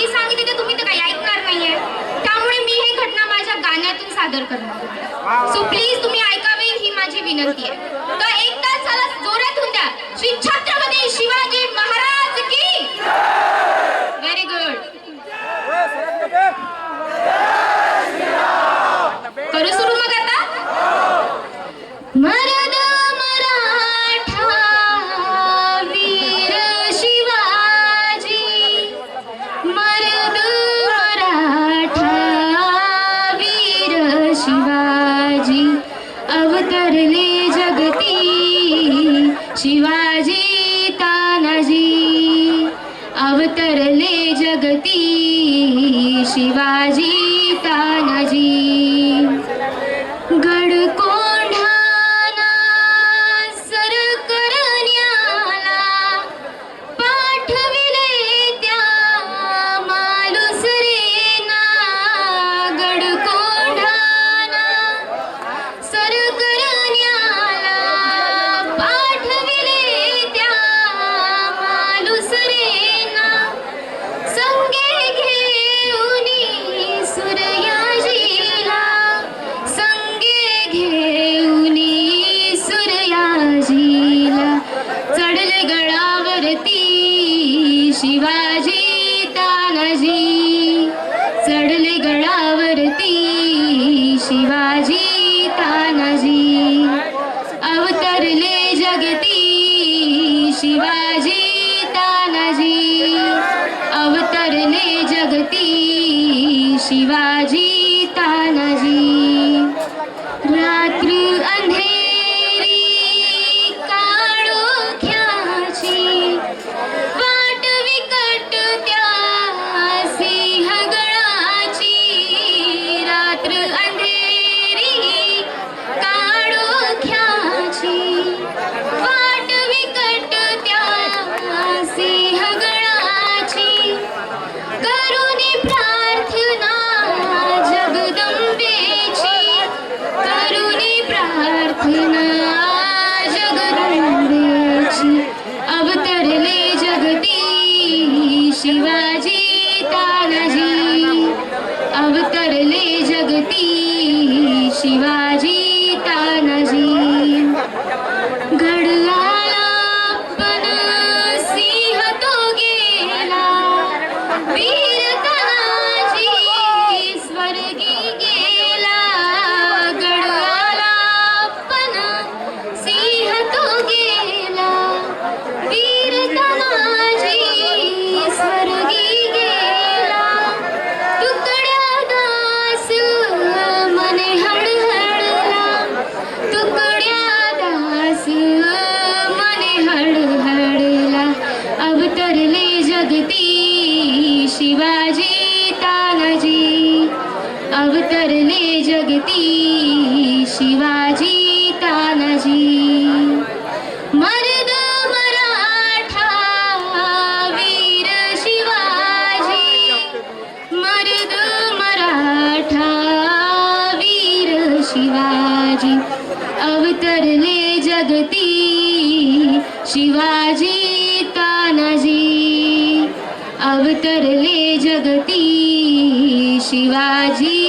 अटी सांगितली ते तुम्ही काही ऐकणार नाहीये. त्यामुळे मी हे घटना माझ्या गाण्यातून सादर करणार सो प्लीज तुम्ही ऐकावे ही माझी विनंती आहे. तर एकदा चला होऊन द्या. श्री छत्रपती शिवाजी महाराज शिवाजी अवतरले जगती शिवाजी तानाजी अवतरले जगती शिवाजी अवतरले जगती शिवाजी तानाजी. मर्द मराठा वीर शिवाजी. मर्द मराठा वीर शिवाजी. अवतरले जगती शिवाजी तानाजी. अवतरले जगती शिवाजी